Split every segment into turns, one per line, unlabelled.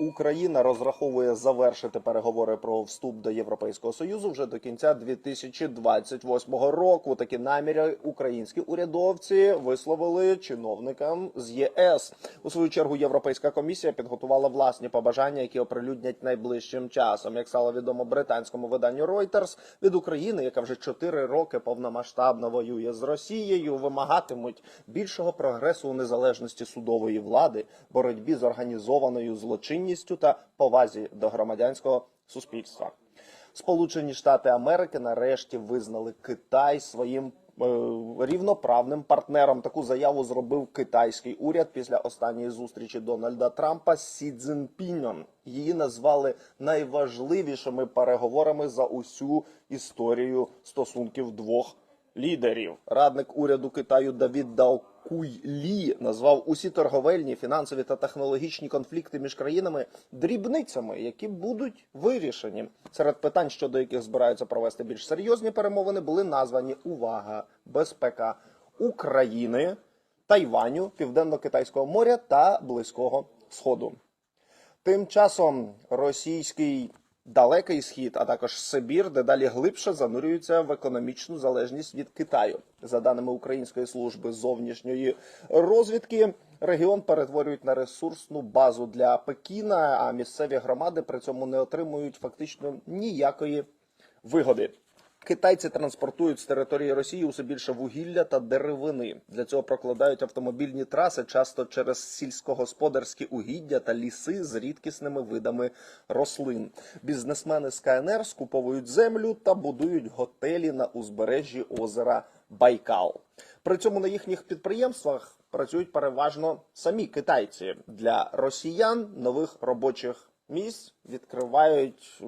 Україна розраховує завершити переговори про вступ до Європейського союзу вже до кінця 2028 року. Такі наміри українські урядовці висловили чиновникам з ЄС. У свою чергу Європейська комісія підготувала власні побажання, які оприлюднять найближчим часом. Як стало відомо британському виданню Reuters, від України, яка вже 4 роки повномасштабно воює з Росією, вимагатимуть більшого прогресу у незалежності судової влади, боротьбі з організованою злочинністю та повазі до громадянського суспільства. Сполучені Штати Америки нарешті визнали Китай своїм е, рівноправним партнером. Таку заяву зробив китайський уряд після останньої зустрічі Дональда Трампа з Сі Цзіньпінем. Її назвали найважливішими переговорами за усю історію стосунків двох лідерів. Радник уряду Китаю Давід Даокуй Лі назвав усі торговельні, фінансові та технологічні конфлікти між країнами дрібницями, які будуть вирішені. Серед питань, щодо яких збираються провести більш серйозні перемовини, були названі увага, безпека України, Тайваню, Південно-Китайського моря та Близького Сходу. Тим часом російський далекий схід, а також Сибір, дедалі глибше занурюються в економічну залежність від Китаю. За даними Української служби зовнішньої розвідки, регіон перетворюють на ресурсну базу для Пекіна, а місцеві громади при цьому не отримують фактично ніякої вигоди. Китайці транспортують з території Росії усе більше вугілля та деревини. Для цього прокладають автомобільні траси, часто через сільськогосподарські угіддя та ліси з рідкісними видами рослин. Бізнесмени з КНР скуповують землю та будують готелі на узбережжі озера Байкал. При цьому на їхніх підприємствах працюють переважно самі китайці. Для росіян нових робочих місць відкривають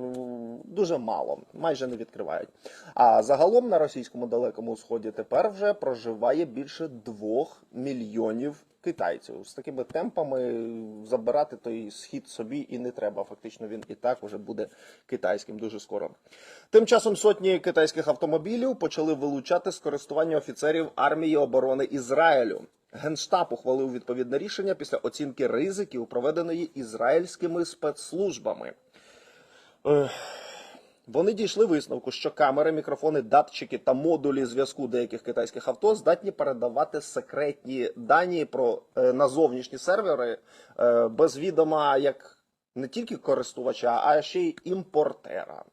дуже мало, майже не відкривають. А загалом на російському далекому сході тепер вже проживає більше двох мільйонів китайців. З такими темпами забирати той схід собі і не треба. Фактично він і так вже буде китайським дуже скоро. Тим часом сотні китайських автомобілів почали вилучати з користування офіцерів армії оборони Ізраїлю. Генштаб ухвалив відповідне рішення після оцінки ризиків, проведеної ізраїльськими спецслужбами. Вони дійшли висновку, що камери, мікрофони, датчики та модулі зв'язку деяких китайських авто здатні передавати секретні дані про е, на зовнішні сервери е, без відома як не тільки користувача, а ще й імпортера.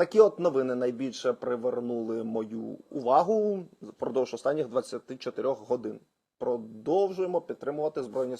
Такі от новини найбільше привернули мою увагу впродовж останніх 24 годин. Продовжуємо підтримувати збройні